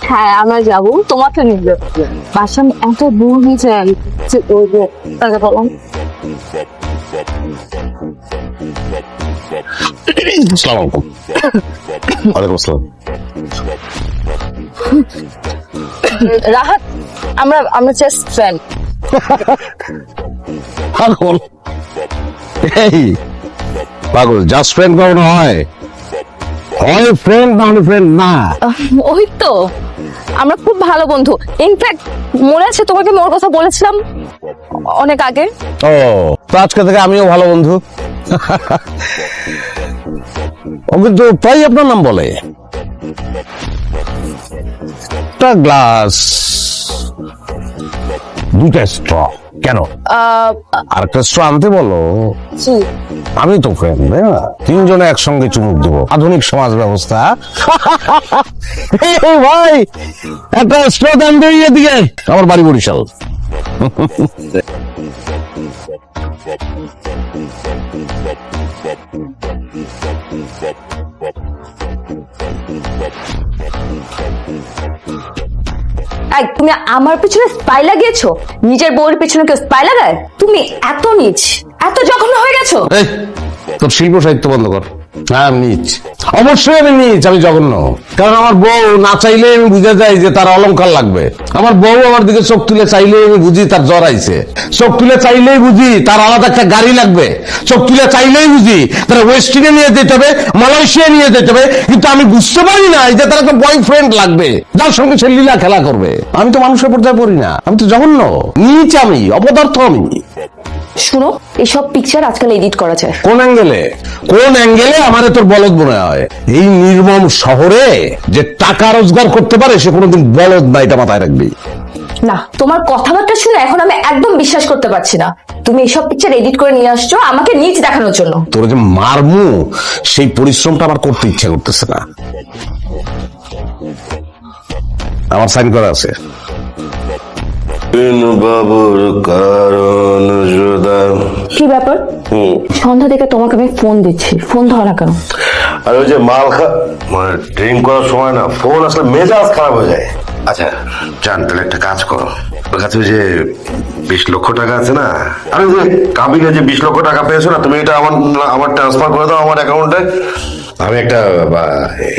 হ্যাঁ আমরা যাব। তোমাকে বাসা এত দূর হয়েছে তাকে রাহাত আমরা আমরা জাস্ট ফ্রেন্ড পাগল। পাগল। জাস্ট ফ্রেন্ড কখনো হয়। হয় ফ্রেন্ড না হলে ফ্রেন্ড না ওই তো। আমরা খুব ভালো বন্ধু। ইনফ্যাক্ট মনে আছে তোমাকে মোর কথা বলেছিলাম অনেক আগে? ও তো আজকে থেকে আমিও ভালো বন্ধু। ও কিন্তু তাই আপনার নাম বলে। একটা গ্লাস দুইটা স্ট্র কেন? আর আনতে বলো। আমি তো ফ্রেন্ড তাই না? তিনজনে একসঙ্গে চুমুক দেব। আধুনিক সমাজ ব্যবস্থা। ভাই একটা স্ট্র দিয়ে আমার বাড়ি বরিশাল। এই, তুমি আমার পিছনে স্পাই লাগিয়েছো? নিজের বউর পিছনে কেউ স্পাই লাগায়? তুমি এত নিচ এত জঘন্য হয়ে গেছো? তোর শিল্প সাহিত্য বন্ধ কর। হ্যাঁ নিচ অবশ্যই আমি নিচ আমি জঘন্য। কারণ আমার বউ না চাইলে আমি বুঝে যাই যে তার লাগবে। আমার বউ আমার দিকে চোখ তুলে চাইলেই আমি বুঝি তার জ্বর আইছে। চোখ তুলে চাইলেই বুঝি তার আলাদা একটা গাড়ি লাগবে। চোখ তুলে চাইলেই বুঝি নিয়ে যেতে হবে মালয়েশিয়া নিয়ে যেতে হবে। কিন্তু আমি বুঝতে পারি না যে তার একটা বয়ফ্রেন্ড লাগবে। যার সঙ্গে সে লীলা খেলা করবে। আমি তো মানুষের পর্যায়ে পড়ি না। আমি তো জঘন্য। নিচ আমি, অপদার্থ আমি। শুনো এইসব পিকচার আজকাল এডিট করা যায়। কোন অ্যাঙ্গেলে কোন অ্যাঙ্গেলে আমাদের তোর বলদ মনে হয়? এই নির্মম শহরে যে টাকা রোজগার করতে পারে সে কোনোদিন বলদ না এটা মাথায় রাখবি। না তোমার কথাবার্তা শুনে এখন আমি একদম বিশ্বাস করতে পারছি না। তুমি এইসব পিকচার এডিট করে নিয়ে আসছো আমাকে নিচ দেখানোর জন্য। তোর যে মারমু সেই পরিশ্রমটা আমার করতে ইচ্ছা করতেছে না। আমার সাইন করা আছে। বাবুর কারণ জুদা। কি ব্যাপার? সন্ধ্যা থেকে তোমাকে আমি ফোন দিচ্ছি। ফোন ধরো কেন? আর ওই যে মাল খা মানে ড্রিঙ্ক করার সময় না ফোন আসলে মেজাজ খারাপ হয়ে যায়। আচ্ছা জান তাহলে একটা কাজ করো। ওর কাছে ওই যে বিশ লক্ষ টাকা আছে না আরে ওই যে কাবিলে যে বিশ লক্ষ টাকা পেয়েছ না তুমি এটা আমার আমার ট্রান্সফার করে দাও আমার অ্যাকাউন্টে আমি একটা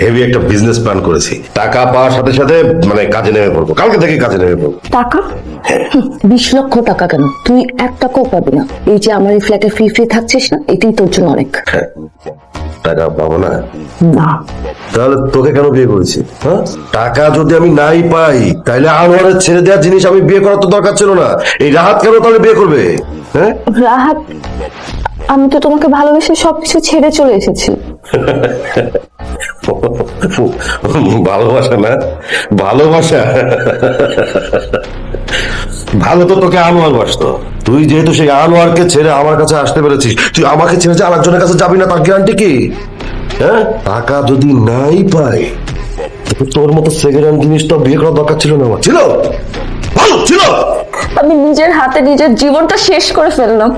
হেভি একটা বিজনেস প্ল্যান করেছি। টাকা পাওয়ার সাথে সাথে মানে কাজে নেমে পড়ব। কালকে থেকে কাজে নেমে পড়ব। টাকা? বিশ লক্ষ টাকা কেন? তুই এক টাকাও পাবি না। এই যে আমার এই ফ্ল্যাটে ফ্রি ফ্রি থাকছিস না এটাই তোর জন্য অনেক। হ্যাঁ, টাকা পাবো না? না। তাহলে তোকে কেন বিয়ে করেছি? হ্যাঁ? টাকা যদি আমি নাই পাই তাহলে আনোয়ারের ছেড়ে দেওয়ার জিনিস আমি বিয়ে করার তো দরকার ছিল না। এই রাহাত কেন তাহলে বিয়ে করবে? হ্যাঁ? রাহাত আমি তো তোমাকে ভালোবেসে সবকিছু ছেড়ে চলে এসেছি। ভালোবাসা না? ভালোবাসা? ভালো তো তোকে আনোয়ার বাসতো। তুই যেহেতু সেই আনোয়ারকে ছেড়ে আমার কাছে আসতে পেরেছিস তুই আমাকে ছেড়ে যে আরেকজনের কাছে যাবি না তার গ্যারান্টি কি? হ্যাঁ? টাকা যদি নাই পাই তোর মতো সেকেন্ড হ্যান্ড জিনিস তো বিয়ে করার দরকার ছিল না আমার। ছিল? ভালো ছিল! আমি নিজের হাতে নিজের জীবনটা শেষ করে ফেললাম।